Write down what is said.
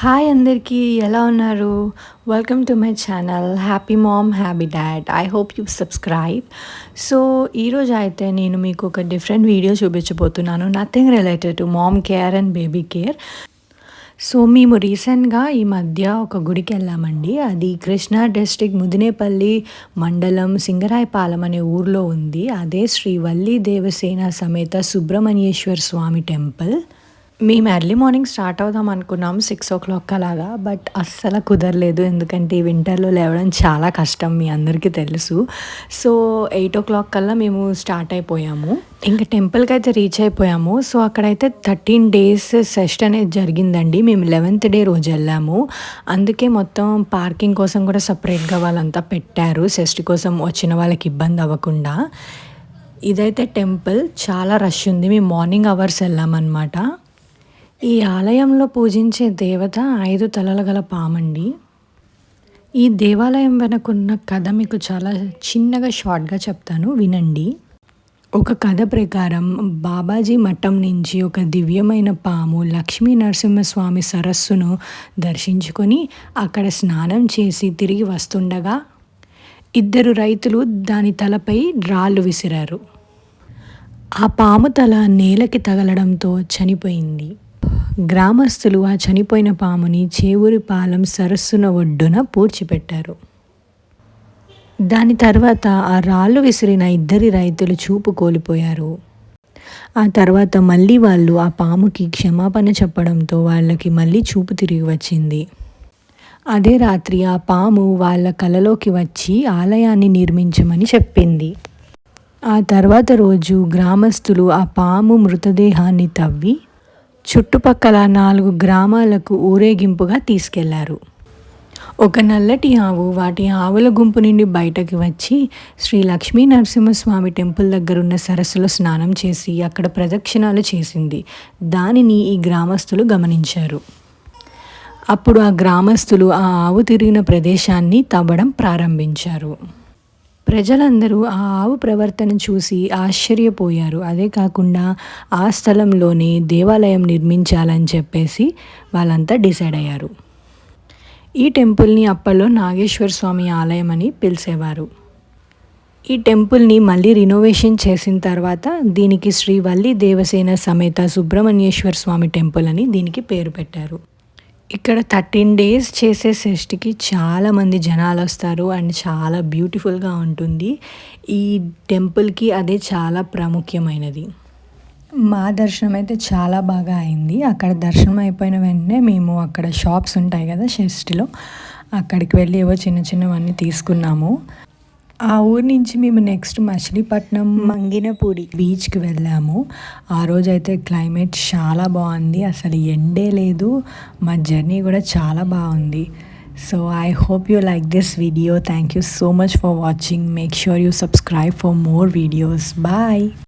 Hi అందరికీ ఎలా ఉన్నారు? Welcome to my channel happy mom happy dad I hope you subscribe so ఈరోజు అయితే నేను మీకు ఒక డిఫరెంట్ వీడియో చూపించబోతున్నాను. Nothing related to mom care and baby care so మేము రీసెంట్గా ఈ మధ్య ఒక గుడికి వెళ్ళామండి. అది కృష్ణా డిస్టిక్ ముదినేపల్లి మండలం సింగరాయపాలెం అనే ఊర్లో ఉంది. అదే శ్రీ వల్లి దేవసేన సమేత సుబ్రహ్మణ్యేశ్వర స్వామి టెంపుల్ మేము ఎర్లీ మార్నింగ్ స్టార్ట్ అవుదాం అనుకున్నాం సిక్స్ ఓ క్లాక్ అలాగా. బట్ అస్సలు కుదరలేదు ఎందుకంటే వింటర్లో లేవడం చాలా కష్టం మీ అందరికీ తెలుసు. సో ఎయిట్ ఓ క్లాక్ కల్లా మేము స్టార్ట్ అయిపోయాము. ఇంకా టెంపుల్కి అయితే రీచ్ అయిపోయాము. సో అక్కడైతే థర్టీన్ డేస్ సెస్ట్ అనేది జరిగిందండి. మేము లెవెన్త్ డే రోజు వెళ్ళాము. అందుకే మొత్తం పార్కింగ్ కోసం కూడా సపరేట్గా వాళ్ళంతా పెట్టారు. సెస్ట్ కోసం వచ్చిన వాళ్ళకి ఇబ్బంది అవ్వకుండా. ఇదైతే టెంపుల్ చాలా రష్ ఉంది. మేము మార్నింగ్ అవర్స్ వెళ్ళామన్నమాట. ఈ ఆలయంలో పూజించే దేవత ఐదు తలల గల పామండి. ఈ దేవాలయం వెనకున్న కథ మీకు చాలా చిన్నగా షార్ట్గా చెప్తాను. వినండి. ఒక కథ ప్రకారం బాబాజీ మఠం నుంచి ఒక దివ్యమైన పాము లక్ష్మీ నరసింహస్వామి సరస్సును దర్శించుకొని అక్కడ స్నానం చేసి తిరిగి వస్తుండగా ఇద్దరు రైతులు దాని తలపై రాళ్ళు విసిరారు. ఆ పాము తల నేలకి తగలడంతో చనిపోయింది. గ్రామస్తులు ఆ చనిపోయిన పాముని చేవూరి పాలెం సరస్సున ఒడ్డున పూడ్చిపెట్టారు. దాని తర్వాత ఆ రాళ్ళు విసిరిన ఇద్దరి రైతులు చూపు కోల్పోయారు. ఆ తర్వాత మళ్ళీ వాళ్ళు ఆ పాముకి క్షమాపణ చెప్పడంతో వాళ్ళకి మళ్ళీ చూపు తిరిగి వచ్చింది. అదే రాత్రి ఆ పాము వాళ్ళ కలలోకి వచ్చి ఆలయాన్ని నిర్మించమని చెప్పింది. ఆ తర్వాత రోజు గ్రామస్తులు ఆ పాము మృతదేహాన్ని తవ్వి చుట్టుపక్కల నాలుగు గ్రామాలకు ఊరేగింపుగా తీసుకెళ్ళారు. ఒక నల్లటి ఆవు వాటి ఆవుల గుంపు నుండి బయటకు వచ్చి శ్రీ లక్ష్మీ నరసింహస్వామి టెంపుల్ దగ్గర ఉన్న సరస్సులో స్నానం చేసి అక్కడ ప్రదక్షిణాలు చేసింది. దానిని ఈ గ్రామస్తులు గమనించారు. అప్పుడు ఆ గ్రామస్తులు ఆ ఆవు తిరిగిన ప్రదేశాన్ని తవ్వడం ప్రారంభించారు. ప్రజలందరూ ఆ ఆవు ప్రవర్తన చూసి ఆశ్చర్యపోయారు. అదే కాకుండా ఆ స్థలంలోనే దేవాలయం నిర్మించాలని చెప్పేసి వాళ్ళంతా డిసైడ్ అయ్యారు. ఈ టెంపుల్ని అప్పట్లో నాగేశ్వర స్వామి ఆలయం అని పిలిచేవారు. ఈ టెంపుల్ని మళ్ళీ రినోవేషన్ చేసిన తర్వాత దీనికి శ్రీవల్లి దేవసేన సమేత సుబ్రహ్మణ్యేశ్వర స్వామి టెంపుల్ అని దీనికి పేరు పెట్టారు. ఇక్కడ థర్టీన్ డేస్ చేసే షష్టికి చాలామంది జనాలు వస్తారు అండ్ చాలా బ్యూటిఫుల్గా ఉంటుంది. ఈ టెంపుల్కి అదే చాలా ప్రాముఖ్యమైనది. మా దర్శనం అయితే చాలా బాగా అయింది. అక్కడ దర్శనం అయిపోయిన వెంటనే మేము అక్కడ షాప్స్ ఉంటాయి కదా షష్టిలో అక్కడికి వెళ్ళి ఏవో చిన్న చిన్నవన్నీ తీసుకున్నాము. ఆ ఊరి నుంచి మేము నెక్స్ట్ మచిలీపట్నం మంగినపూడి బీచ్కి వెళ్ళాము. ఆ రోజు అయితే క్లైమేట్ చాలా బాగుంది. అసలు ఎండే లేదు. మా జర్నీ కూడా చాలా బాగుంది. So I hope you like this video thank you so much for watching make sure you subscribe for more videos bye